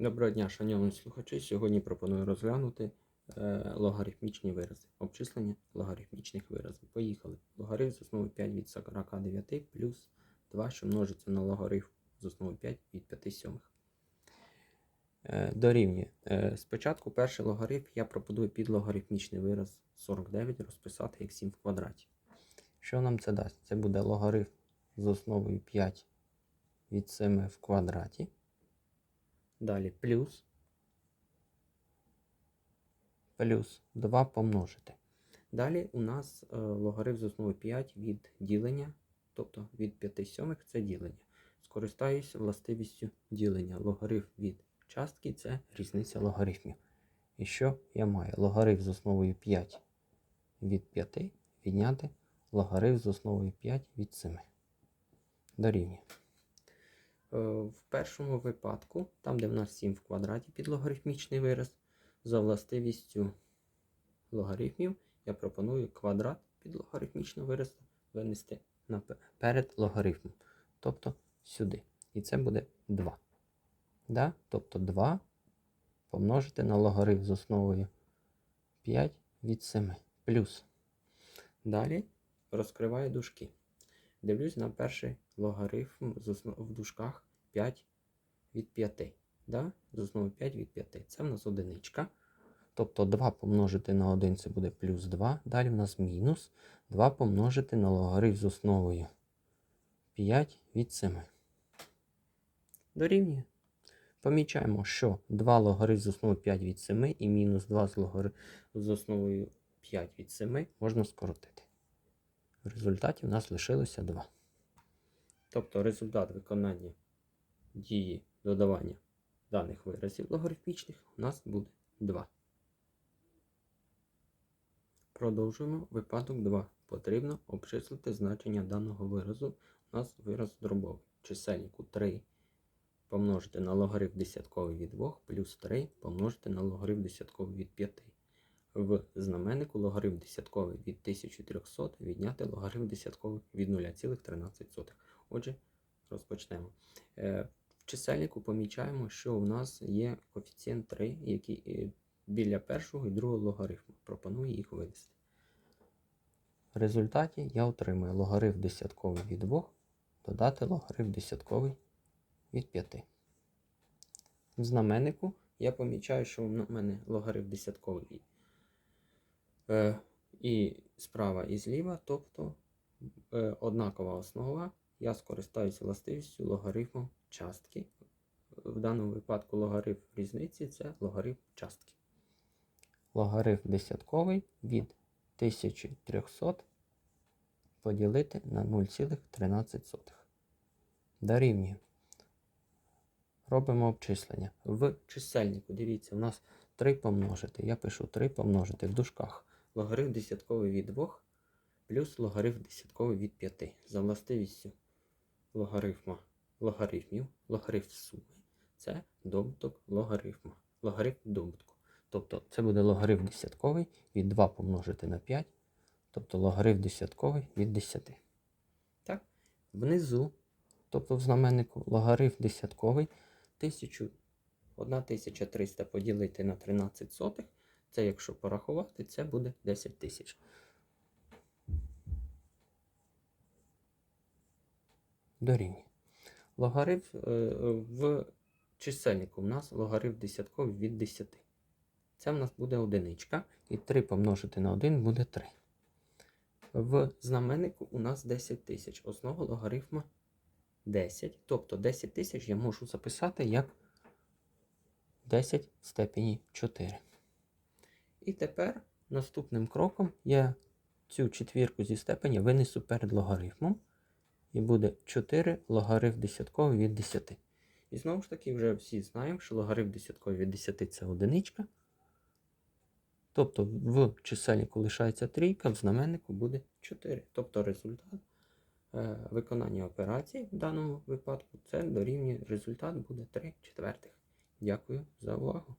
Доброго дня, шановні слухачі. Сьогодні пропоную розглянути е, логарифмічні вирази. Обчислення логарифмічних виразів. Поїхали. Логарифм з основи 5 від 49 плюс 2, що множиться на логарифм з основи 5 від 5 сьомих. Е, дорівнює. Е, спочатку перший логарифм я пропоную під логарифмічний вираз 49 розписати як 7 в квадраті. Що нам це дасть? Це буде логарифм з основою 5 від 7 в квадраті. Далі плюс. Плюс 2 помножити. Далі у нас е, логарифм з основи 5 від ділення, тобто від 5 сьомих це ділення. Скористаюсь властивістю ділення. Логарифм від частки це різниця логарифмів. І що я маю? Логарифм з основою 5 від 5 відняти логарифм з основою 5 від 7. Дорівнює. Е, В першому випадку, там, де в нас 7 в квадраті під логарифмічний вираз, за властивістю логарифмів я пропоную квадрат під логарифмічного виразу винести перед логарифмом. Тобто сюди. І це буде 2. Да? Тобто 2 помножити на логарифм з основою 5 від 7. Плюс. Далі розкриваю дужки. Дивлюсь на перший логарифм з основ... в дужках 5 від 5. Да? З основи 5 від 5. Це в нас одиничка. Тобто 2 помножити на 1 це буде плюс 2. Далі в нас мінус 2 помножити на логарифм з основою 5 від 7. Дорівнює. Помічаємо, що 2 логарифм з основою 5 від 7 і мінус 2 з, логарифм з основою 5 від 7 можна скоротити. В результаті в нас лишилося 2. Тобто результат виконання дії додавання даних виразів логарифмічних у нас буде 2. Продовжуємо випадок 2. Потрібно обчислити значення даного виразу. У нас вираз дробовий. Чисельнику 3 помножити на логарифм десятковий від 2 плюс 3 помножити на логарифм десятковий від 5 в знаменнику логарифм десятковий від 1300 відняти логарифм десятковий від 0,13. Отже, розпочнемо. Е, В чисельнику помічаємо, що у нас є коефіцієнт 3, який е, біля першого і другого логарифму. Пропоную їх вивести. В результаті я отримую логарифм десятковий від 2 додати логарифм десятковий від 5. В знаменнику я помічаю, що у мене логарифм десятковий і справа і зліва, тобто е, однакова основа, я скористаюся властивістю логарифму частки. В даному випадку логарифм різниці це логарифм частки. Логарифм десятковий від 1300 поділити на 0,13. Дорівнює. Робимо обчислення. В чисельнику, дивіться, у нас 3 помножити. Я пишу 3 помножити в дужках. Логарифм десятковий від 2 плюс логарифм десятковий від 5. За властивістю логарифма логарифмів, логарифм суми це добуток логарифма. Логарифм добутку. Тобто це буде логарифм десятковий від 2 помножити на 5. Тобто логарифм десятковий від 10. Так? Внизу, тобто в знаменнику логарифм десятковий 1000, 1300 поділити на 13 сотих. Це, якщо порахувати, це буде 10 тисяч. Дорівнює. Логарифм е, в чисельнику у нас логарифм десятковий від 10. Це в нас буде одиничка. І 3 помножити на 1 буде 3. В знаменнику у нас 10 тисяч. Основа логарифма 10. Тобто 10 тисяч я можу записати як 10 в степені 4. І тепер наступним кроком я цю четвірку зі степені винесу перед логарифмом. І буде 4 логарифм десятковий від 10. І знову ж таки, вже всі знаємо, що логарифм десятковий від 10 це одиничка. Тобто в чисельнику лишається трійка, в знаменнику буде 4. Тобто результат е, виконання операції в даному випадку це дорівнює результат буде 3 четвертих. Дякую за увагу.